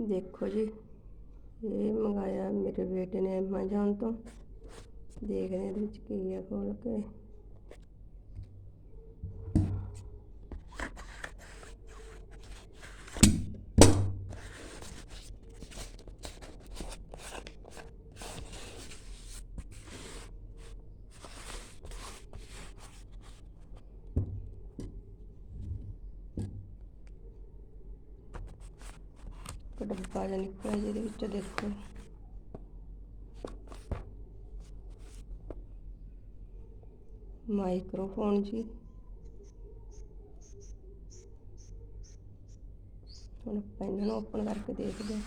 ਦੇਖੋ ਜੀ, ਇਹ ਮੰਗਾਇਆ ਮੇਰੇ ਬੇਟੇ ਨੇ ਐਮਾਜ਼ੋਨ ਤੋਂ। ਦੇਖਦੇ ਹਾਂ ਇਹਦੇ ਵਿੱਚ ਕੀ ਹੈ ਖੋਲ ਕੇ। ਇੱਕ ਡੱਬਾ ਜਿਹਾ ਨਿਕਲਿਆ ਜਿਹਦੇ ਵਿੱਚ ਦੇਖੋ। ਮਾਈਕ੍ਰੋਫੋਨ ਜੀ। ਹੁਣ ਆਪਾਂ ਇਹਨਾਂ ਨੂੰ ਓਪਨ ਕਰਕੇ ਦੇਖਦੇ ਹਾਂ।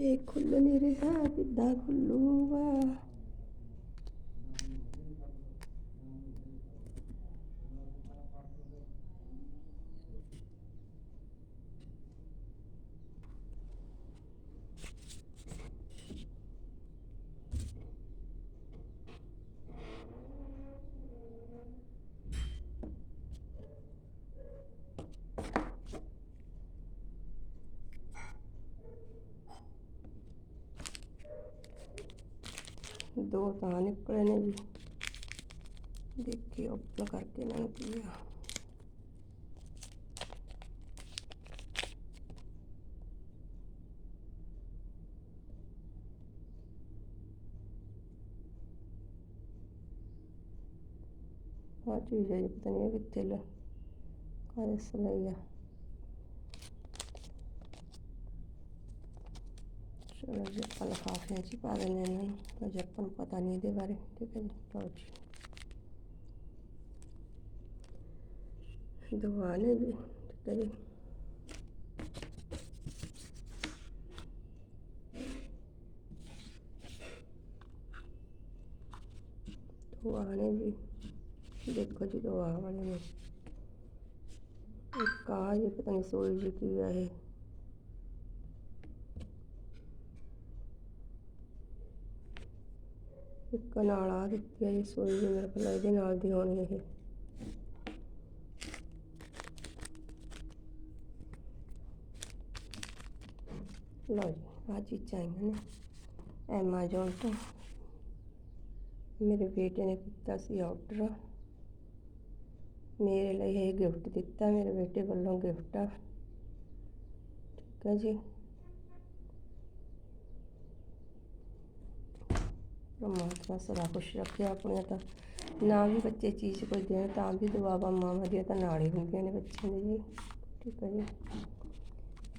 ਇਹ ਖੁੱਲ ਨਹੀਂ ਰਿਹਾ ਕਿੱਦਾਂ ਖੁੱਲੂਗਾ ਦੋ ਤਾਂ ਨਿਕਲੇ ਨੇ ਜੀ। ਦੇਖੀ ਓਪਨ ਕਰਕੇ ਇਹਨਾਂ ਨੂੰ ਕੀ ਆ। ਆ ਚੀਜ਼ ਹੈ ਪਤਾ ਨਹੀਂ ਕਿੱਥੇ ਲੈ ਕਾਹਦੇ ਸਲਾਈ ਆ। ਚਲੋ ਜੀ ਆਪਾਂ ਲਿਫਾਫਿਆਂ 'ਚ ਪਾ ਦਿੰਦੇ ਇਹਨਾਂ ਨੂੰ। ਅਜੇ ਆਪਾਂ ਨੂੰ ਪਤਾ ਨਹੀਂ ਇਹਦੇ ਬਾਰੇ, ਠੀਕ ਹੈ ਜੀ? ਲਓ ਜੀ। ਦਵਾ ਨੇ ਜੀ ਠੀਕ ਹੈ ਜੀ। ਦਵਾ ਨੇ ਜੀ ਦੇਖੋ ਜੀ, ਦਵਾ ਵਾਲੇ ਨੇ। ਇੱਕ ਆ ਜੀ, ਪਤਾ ਨਹੀਂ ਸੋਈ ਜੀ ਕੀ ਆ ਇਹ। ਇੱਕ ਨਾਲ ਆ ਦਿੱਤੀ ਹੈ ਜੀ, ਸੂਈ ਜੀ ਮੇਰੇ ਕੋਲ, ਇਹਦੇ ਨਾਲ ਦੀ ਹੋਣੀ ਇਹ। ਲਓ ਜੀ ਆ ਚੀਜ਼ਾਂ ਆਈਆਂ ਨੇ ਐਮਾਜ਼ੋਨ ਤੋਂ। ਮੇਰੇ ਬੇਟੇ ਨੇ ਕੀਤਾ ਸੀ ਆਰਡਰ ਮੇਰੇ ਲਈ ਇਹ ਗਿਫਟ ਦਿੱਤਾ, ਮੇਰੇ ਬੇਟੇ ਵੱਲੋਂ ਗਿਫਟ ਆ। ਠੀਕ ਹੈ ਜੀ। ਪਰਮਾਤਮਾ ਸਦਾ ਖੁਸ਼ ਰੱਖੇ ਆਪਣੀਆਂ ਤਾਂ ਨਾ ਵੀ ਬੱਚੇ ਚੀਜ਼ ਕੋਈ ਦੇਣ ਤਾਂ ਵੀ ਦੁਆਵਾਂ ਮਾਵਾਂ ਦੀਆਂ ਤਾਂ ਨਾਲ ਹੀ ਹੁੰਦੀਆਂ ਨੇ ਬੱਚਿਆਂ ਦੇ ਜੀ। ਠੀਕ ਹੈ ਜੀ।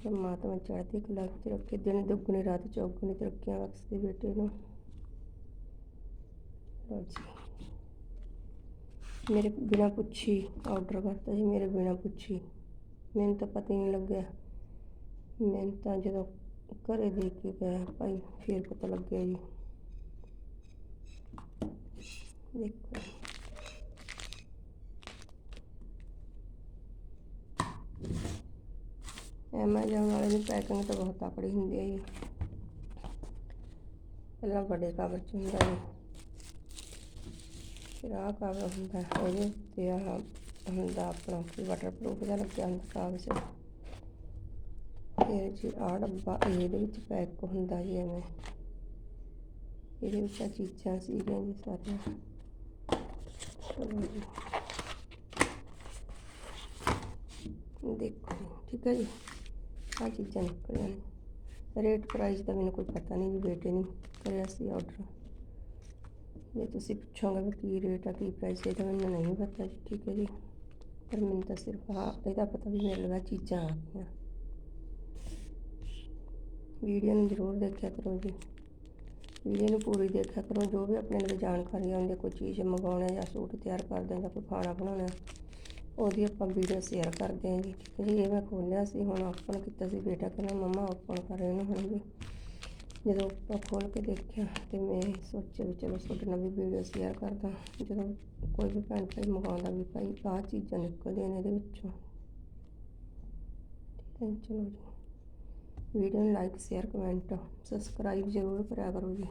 ਪਰਮਾਤਮਾ ਚੜ੍ਹਦੀ ਕਲਾ ਵਿੱਚ ਰੱਖੇ, ਦਿਨ ਦੁੱਗਣੀ, ਰਾਤ ਚੌਗੁਣੀ ਤਰੱਕੀਆਂ ਬਖਸ਼ਦੇ ਬੇਟੇ ਨੂੰ। ਲਓ ਜੀ। ਮੇਰੇ ਬਿਨਾ ਪੁੱਛੀ ਆਰਡਰ ਕਰਤਾ ਜੀ, ਮੇਰੇ ਬਿਨਾ ਪੁੱਛੀ। ਮੈਨੂੰ ਤਾਂ ਪਤਾ ਹੀ ਨਹੀਂ ਲੱਗਿਆ। ਮੈਨੂੰ ਤਾਂ ਜਦੋਂ ਘਰੇ ਦੇ ਕੇ ਗਿਆ ਭਾਈ ਫਿਰ ਪਤਾ ਲੱਗਿਆ ਜੀ। ਦੇਖੋ। ਐਮਾਜ਼ੋਨ ਵਾਲੇ ਦੀ ਪੈਕਿੰਗ ਤਾਂ ਬਹੁਤ ਤਕੜੀ ਹੁੰਦੀ ਹੈ ਜੀ। ਪਹਿਲਾਂ ਵੱਡੇ ਕਵਰ ਚ ਹੁੰਦਾ ਜੀ ਫਿਰ ਆਹ ਕਵਰ ਹੁੰਦਾ ਇਹਦੇ ਤੇ ਆਹ ਹੁੰਦਾ ਆਪਣਾ ਵਾਟਰਪ੍ਰੂਫ ਦਾ ਲੱਗਿਆ ਹੁੰਦਾ ਕਾਗਜ਼ ਫਿਰ ਜੀ ਆਹ ਡੱਬਾ ਇਹਦੇ ਵਿੱਚ ਪੈਕ ਹੁੰਦਾ ਜੀ ਐਵੇਂ। ਇਹਦੇ ਵਿੱਚ ਚੀਜ਼ਾਂ ਸੀਗੀਆਂ ਜੀ ਸਾਰੀਆਂ। ਦੇਖੋ ਜੀ, ਠੀਕ ਹੈ ਜੀ? ਆਹ ਚੀਜ਼ਾਂ ਨਿਕਲੀਆਂ ਰੇਟ ਪ੍ਰਾਈਸ ਦਾ ਮੈਨੂੰ ਕੋਈ ਪਤਾ ਨਹੀਂ ਜੀ ਬੇਟੇ ਨੇ ਕਰਿਆ ਸੀ ਆਰਡਰ ਜੇ ਤੁਸੀਂ ਪੁੱਛੋਗੇ ਵੀ ਕੀ ਰੇਟ ਆ ਕੀ ਪ੍ਰਾਈਸ ਇਹਦਾ ਮੈਨੂੰ ਨਹੀਂ ਪਤਾ ਜੀ ਠੀਕ ਹੈ ਜੀ? ਪਰ ਮੈਨੂੰ ਤਾਂ ਸਿਰਫ ਆਹ ਇਹਦਾ ਪਤਾ ਵੀ ਮੇਰੇ ਲਗਾ ਚੀਜ਼ਾਂ ਆ ਗਈਆਂ। ਵੀਡੀਓ ਨੂੰ ਜ਼ਰੂਰ ਦੇਖਿਆ ਕਰੋ ਜੀ। ਵੀਡੀਓ ਨੂੰ ਪੂਰੀ ਦੇਖਿਆ ਕਰੋ, ਜੋ ਵੀ ਆਪਣੇ ਲਈ ਜਾਣਕਾਰੀ ਆਉਂਦੀ ਕੋਈ ਚੀਜ਼ ਮੰਗਾਉਣਾ ਜਾਂ ਸੂਟ ਤਿਆਰ ਕਰਦੇ ਜਾਂ ਕੋਈ ਖਾਣਾ ਬਣਾਉਣਾ, ਉਹਦੀ ਆਪਾਂ ਵੀਡੀਓ ਸ਼ੇਅਰ ਕਰਦੇ ਹਾਂ ਜੀ ਠੀਕ ਹੈ ਜੀ। ਇਹ ਮੈਂ ਖੋਲਿਆ ਸੀ, ਹੁਣ ਓਪਨ ਕੀਤਾ ਸੀ ਬੇਟਾ, ਕਹਿੰਦਾ ਮੰਮਾ ਓਪਨ ਕਰ ਰਹੇ ਇਹਨੂੰ ਹੁਣ ਵੀ। ਜਦੋਂ ਆਪਾਂ ਖੋਲ੍ਹ ਕੇ ਦੇਖਿਆ ਤੇ ਮੈਂ ਸੋਚਿਆ ਵੀ ਚਲੋ ਤੁਹਾਡੇ ਨਾਲ ਵੀ ਵੀਡੀਓ ਸ਼ੇਅਰ ਕਰਦਾ ਜਦੋਂ ਕੋਈ ਵੀ ਭੈਣ ਭਾਈ ਮੰਗਾਉਂਦਾ ਵੀ ਭਾਈ ਆਹ ਚੀਜ਼ਾਂ ਨਿਕਲਦੀਆਂ ਨੇ ਇਹਦੇ ਵਿੱਚੋਂ। ਠੀਕ ਹੈ ਚਲੋ ਜੀ। ਵੀਡੀਓ ਨੂੰ ਲਾਈਕ ਸ਼ੇਅਰ ਕਮੈਂਟ ਸਬਸਕ੍ਰਾਈਬ ਜ਼ਰੂਰ ਕਰਿਆ ਕਰੋ ਜੀ।